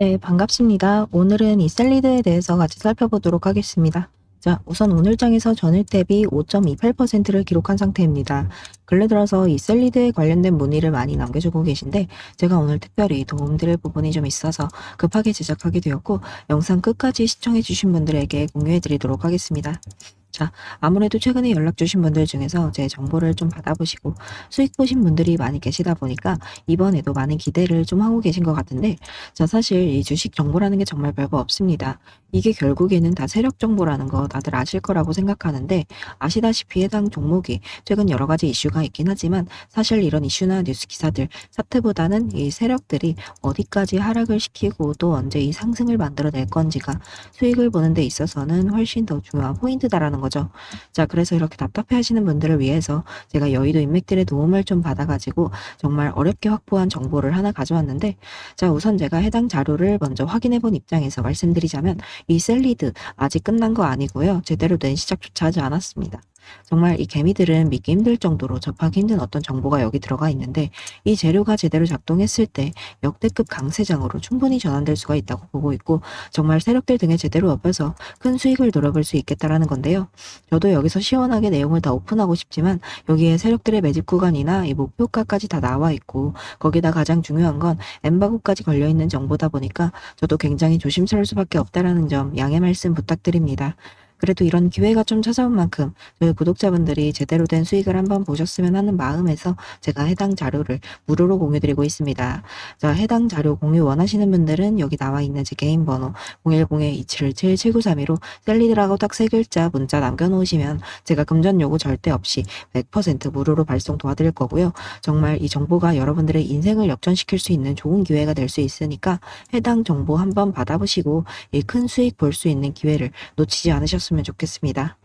네, 반갑습니다. 오늘은 이 샐리드에 대해서 같이 살펴보도록 하겠습니다. 자, 우선 오늘 장에서 전일 대비 5.28%를 기록한 상태입니다. 근래 들어서 이 샐리드에 관련된 문의를 많이 남겨주고 계신데 제가 오늘 특별히 도움드릴 부분이 좀 있어서 급하게 제작하게 되었고 영상 끝까지 시청해 주신 분들에게 공유해 드리도록 하겠습니다. 자, 아무래도 최근에 연락 주신 분들 중에서 제 정보를 좀 받아보시고 수익 보신 분들이 많이 계시다 보니까 이번에도 많은 기대를 좀 하고 계신 것 같은데 자, 사실 이 주식 정보라는 게 정말 별거 없습니다. 이게 결국에는 다 세력 정보라는 거 다들 아실 거라고 생각하는데 아시다시피 해당 종목이 최근 여러 가지 이슈가 있긴 하지만 사실 이런 이슈나 뉴스 기사들 사태보다는 이 세력들이 어디까지 하락을 시키고 또 언제 이 상승을 만들어낼 건지가 수익을 보는 데 있어서는 훨씬 더 중요한 포인트다라는 거 죠. 자, 그래서 이렇게 답답해 하시는 분들을 위해서 제가 여의도 인맥들의 도움을 좀 받아가지고 정말 어렵게 확보한 정보를 하나 가져왔는데 자, 우선 제가 해당 자료를 먼저 확인해 본 입장에서 말씀드리자면 이 셀리드 아직 끝난 거 아니고요. 제대로 된 시작조차 하지 않았습니다. 정말 이 개미들은 믿기 힘들 정도로 접하기 힘든 어떤 정보가 여기 들어가 있는데 이 재료가 제대로 작동했을 때 역대급 강세장으로 충분히 전환될 수가 있다고 보고 있고 정말 세력들 등에 제대로 엎여서 큰 수익을 노려볼 수 있겠다라는 건데요. 저도 여기서 시원하게 내용을 다 오픈하고 싶지만 여기에 세력들의 매집 구간이나 이 목표가까지 다 나와 있고 거기다 가장 중요한 건 엠바고까지 걸려 있는 정보다 보니까 저도 굉장히 조심스러울 수밖에 없다라는 점 양해 말씀 부탁드립니다. 그래도 이런 기회가 좀 찾아온 만큼 저희 구독자분들이 제대로 된 수익을 한번 보셨으면 하는 마음에서 제가 해당 자료를 무료로 공유드리고 있습니다. 자, 해당 자료 공유 원하시는 분들은 여기 나와 있는 제 개인 번호 010-2777-7932로 셀리드라고 딱 세 글자 문자 남겨놓으시면 제가 금전 요구 절대 없이 100% 무료로 발송 도와드릴 거고요. 정말 이 정보가 여러분들의 인생을 역전시킬 수 있는 좋은 기회가 될 수 있으니까 해당 정보 한번 받아보시고 이 큰 수익 볼 수 있는 기회를 놓치지 않으셨으면 좋겠습니다.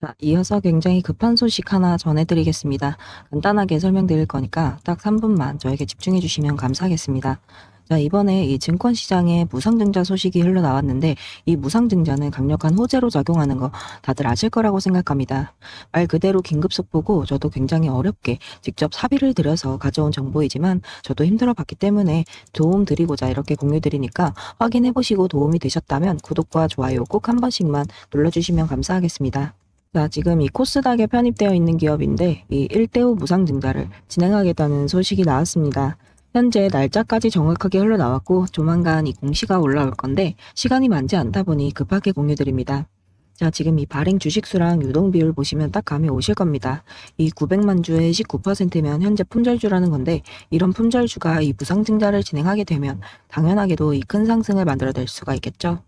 자, 이어서 굉장히 급한 소식 하나 전해드리겠습니다. 간단하게 설명드릴 거니까 딱 3분만 저에게 집중해 주시면 감사하겠습니다. 자, 이번에 이 증권 시장에 무상증자 소식이 흘러나왔는데 이 무상증자는 강력한 호재로 작용하는 거 다들 아실 거라고 생각합니다. 말 그대로 긴급 속보고 저도 굉장히 어렵게 직접 사비를 들여서 가져온 정보이지만 저도 힘들어 봤기 때문에 도움 드리고자 이렇게 공유 드리니까 확인해 보시고 도움이 되셨다면 구독과 좋아요 꼭 한 번씩만 눌러주시면 감사하겠습니다. 자, 지금 이 코스닥에 편입되어 있는 기업인데 이 1대5 무상증자를 진행하겠다는 소식이 나왔습니다. 현재 날짜까지 정확하게 흘러나왔고 조만간 이 공시가 올라올 건데 시간이 많지 않다 보니 급하게 공유드립니다. 자, 지금 이 발행 주식수랑 유동 비율 보시면 딱 감이 오실 겁니다. 이 900만 주의 19%면 현재 품절주라는 건데 이런 품절주가 이 무상증자를 진행하게 되면 당연하게도 이 큰 상승을 만들어낼 수가 있겠죠.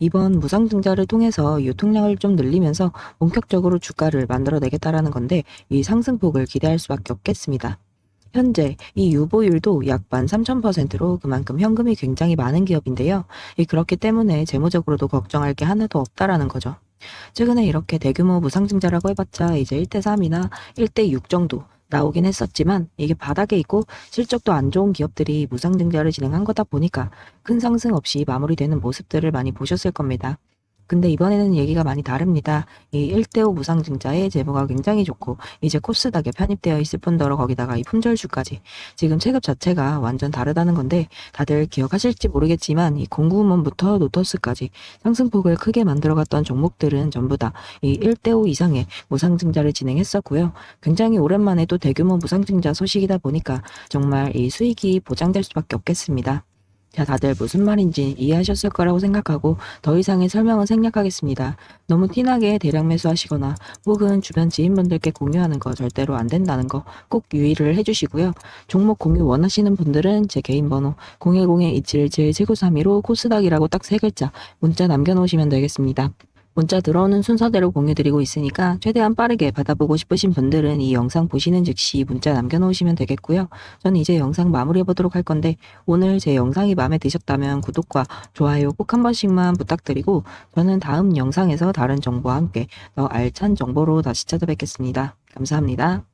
이번 무상증자를 통해서 유통량을 좀 늘리면서 본격적으로 주가를 만들어내겠다라는 건데 이 상승폭을 기대할 수밖에 없겠습니다. 현재 이 유보율도 약 13,000%로 그만큼 현금이 굉장히 많은 기업인데요. 이 그렇기 때문에 재무적으로도 걱정할 게 하나도 없다라는 거죠. 최근에 이렇게 대규모 무상증자라고 해봤자 이제 1대3이나 1대6 정도 나오긴 했었지만 이게 바닥에 있고 실적도 안 좋은 기업들이 무상증자를 진행한 거다 보니까 큰 상승 없이 마무리되는 모습들을 많이 보셨을 겁니다. 근데 이번에는 얘기가 많이 다릅니다. 이 1대5 무상증자의 제보가 굉장히 좋고 이제 코스닥에 편입되어 있을 뿐더러 거기다가 이 품절주까지 지금 체급 자체가 완전 다르다는 건데 다들 기억하실지 모르겠지만 이 공구먼부터 노터스까지 상승폭을 크게 만들어갔던 종목들은 전부 다 이 1대5 이상의 무상증자를 진행했었고요. 굉장히 오랜만에 또 대규모 무상증자 소식이다 보니까 정말 이 수익이 보장될 수밖에 없겠습니다. 자, 다들 무슨 말인지 이해하셨을 거라고 생각하고 더 이상의 설명은 생략하겠습니다. 너무 티나게 대량 매수하시거나 혹은 주변 지인분들께 공유하는 거 절대로 안 된다는 거 꼭 유의를 해주시고요. 종목 공유 원하시는 분들은 제 개인 번호 010-2717-7932로 코스닥이라고 딱 세 글자 문자 남겨놓으시면 되겠습니다. 문자 들어오는 순서대로 공유드리고 있으니까 최대한 빠르게 받아보고 싶으신 분들은 이 영상 보시는 즉시 문자 남겨놓으시면 되겠고요. 저는 이제 영상 마무리해 보도록 할 건데 오늘 제 영상이 마음에 드셨다면 구독과 좋아요 꼭 한 번씩만 부탁드리고 저는 다음 영상에서 다른 정보와 함께 더 알찬 정보로 다시 찾아뵙겠습니다. 감사합니다.